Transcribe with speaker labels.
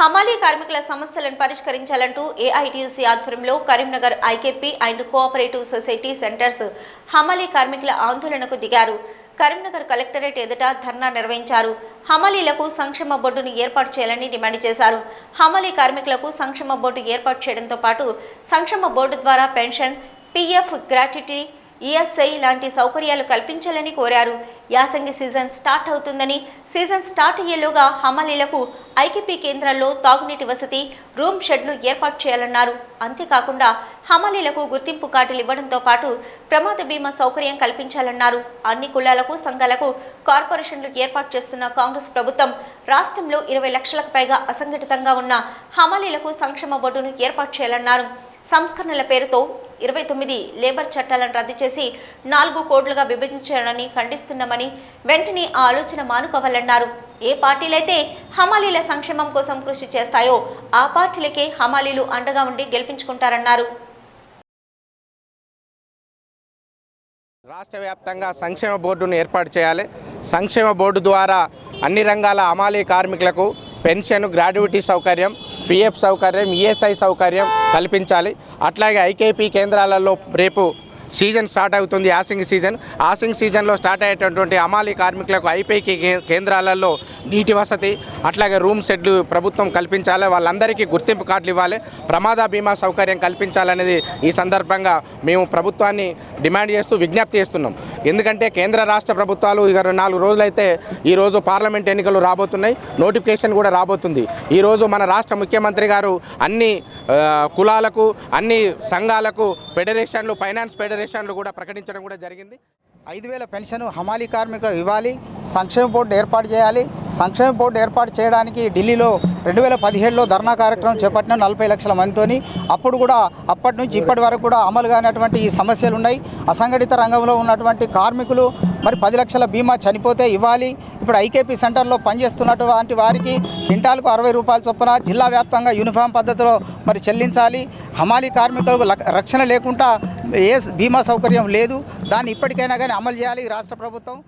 Speaker 1: హమాలీ కార్మికుల సమస్యలను పరిష్కరించాలంటూ ఏఐటీయూసీ ఆధ్వర్యంలో Karimnagar IKP and cooperative society centres హమాలీ కార్మికుల ఆందోళనకు దిగారు. కరీంనగర్ కలెక్టరేట్ ఎదుట ధర్నా నిర్వహించారు. హమాలీలకు సంక్షేమ బోర్డును ఏర్పాటు చేయాలని డిమాండ్ చేశారు. హమాలీ కార్మికులకు సంక్షేమ బోర్డు ఏర్పాటు చేయడంతో పాటు సంక్షేమ బోర్డు ద్వారా పెన్షన్ పీఎఫ్ గ్రాట్యుటీ ఈఎస్ఐ లాంటి సౌకర్యాలు కల్పించాలని కోరారు. యాసంగి సీజన్ స్టార్ట్ అవుతుందని సీజన్ స్టార్ట్ అయ్యేలోగా హమాలీలకు ఐకేపీ కేంద్రాల్లో తాగునీటి వసతి రూమ్ షెడ్లు ఏర్పాటు చేయాలన్నారు. అంతేకాకుండా హమాలీలకు గుర్తింపు కార్డులు ఇవ్వడంతో పాటు ప్రమాద బీమా సౌకర్యం కల్పించాలన్నారు. అన్ని కులాలకు సంఘాలకు కార్పొరేషన్లు ఏర్పాటు చేస్తున్న కాంగ్రెస్ ప్రభుత్వం రాష్ట్రంలో ఇరవై లక్షలకు పైగా అసంఘటితంగా ఉన్న హమాలీలకు సంక్షేమ బోర్డును ఏర్పాటు చేయాలన్నారు. సంస్కరణల పేరుతో ఇరవై తొమ్మిది లేబర్ చట్టాలను రద్దు చేసి నాలుగు కోడ్లుగా విభజించాలని ఖండిస్తున్నామని వెంటనే ఆ ఆలోచన మానుకోవాలన్నారు. ఏ పార్టీలైతే హమాలీల సంక్షేమం కోసం కృషి చేస్తాయో ఆ పార్టీలకే హమాలీలు అండగా ఉండి గెలిపించుకుంటారన్నారు.
Speaker 2: రాష్ట్ర వ్యాప్తంగా సంక్షేమ బోర్డును ఏర్పాటు చేయాలి. సంక్షేమ బోర్డు ద్వారా అన్ని రంగాల అమాలీ కార్మికులకు పెన్షన్ గ్రాడ్యుటీ సౌకర్యం పిఎఫ్ సౌకర్యం ఈఎస్ఐ సౌకర్యం కల్పించాలి. అట్లాగే ఐకేపీ కేంద్రాలలో రేపు సీజన్ స్టార్ట్ అవుతుంది యాసింగ్ సీజన్. ఆసింగ్ సీజన్లో స్టార్ట్ అయ్యేటటువంటి అమాలి కార్మికులకు ఐపీకి కేంద్రాలలో నీటి వసతి అట్లాగే రూమ్ షెడ్లు ప్రభుత్వం కల్పించాలి వాళ్ళందరికీ గుర్తింపు కార్డులు ఇవ్వాలి ప్రమాద బీమా సౌకర్యం కల్పించాలనేది ఈ సందర్భంగా మేము ప్రభుత్వాన్ని డిమాండ్ చేస్తూ విజ్ఞప్తి చేస్తున్నాం. ఎందుకంటే కేంద్ర రాష్ట్ర ప్రభుత్వాలు ఇక నాలుగు రోజులైతే ఈరోజు పార్లమెంట్ ఎన్నికలు రాబోతున్నాయి నోటిఫికేషన్ కూడా రాబోతుంది. ఈరోజు మన రాష్ట్ర ముఖ్యమంత్రి గారు అన్ని కులాలకు అన్ని సంఘాలకు ఫెడరేషన్లు ఫైనాన్స్ ఫెడరేషన్లు కూడా ప్రకటించడం కూడా జరిగింది.
Speaker 3: ఐదు వేల పెన్షన్ హమాలీ కార్మికులకు ఇవ్వాలి సంక్షేమ బోర్డు ఏర్పాటు చేయాలి. సంక్షేమ బోర్డు ఏర్పాటు చేయడానికి ఢిల్లీలో రెండు వేల పదిహేడులో ధర్నా కార్యక్రమం చేపట్టిన నలభై లక్షల మందితోని అప్పుడు కూడా అప్పటి నుంచి ఇప్పటి వరకు కూడా అమలు కానటువంటి ఈ సమస్యలు ఉన్నాయి. అసంఘటిత రంగంలో ఉన్నటువంటి కార్మికులు మరి పది లక్షల బీమా చనిపోతే ఇవ్వాలి. ఇప్పుడు ఐకేపీ సెంటర్లో పనిచేస్తున్నటువంటి వారికి క్వింటాల్కు అరవై రూపాయల చొప్పున జిల్లా వ్యాప్తంగా యూనిఫామ్ పద్ధతిలో మరి చెల్లించాలి. హమాలీ కార్మికులకు రక్షణ లేకుండా ఏ బీమా సౌకర్యం లేదు. దాన్ని ఇప్పటికైనా కానీ అమలు చేయాలి రాష్ట్ర ప్రభుత్వం.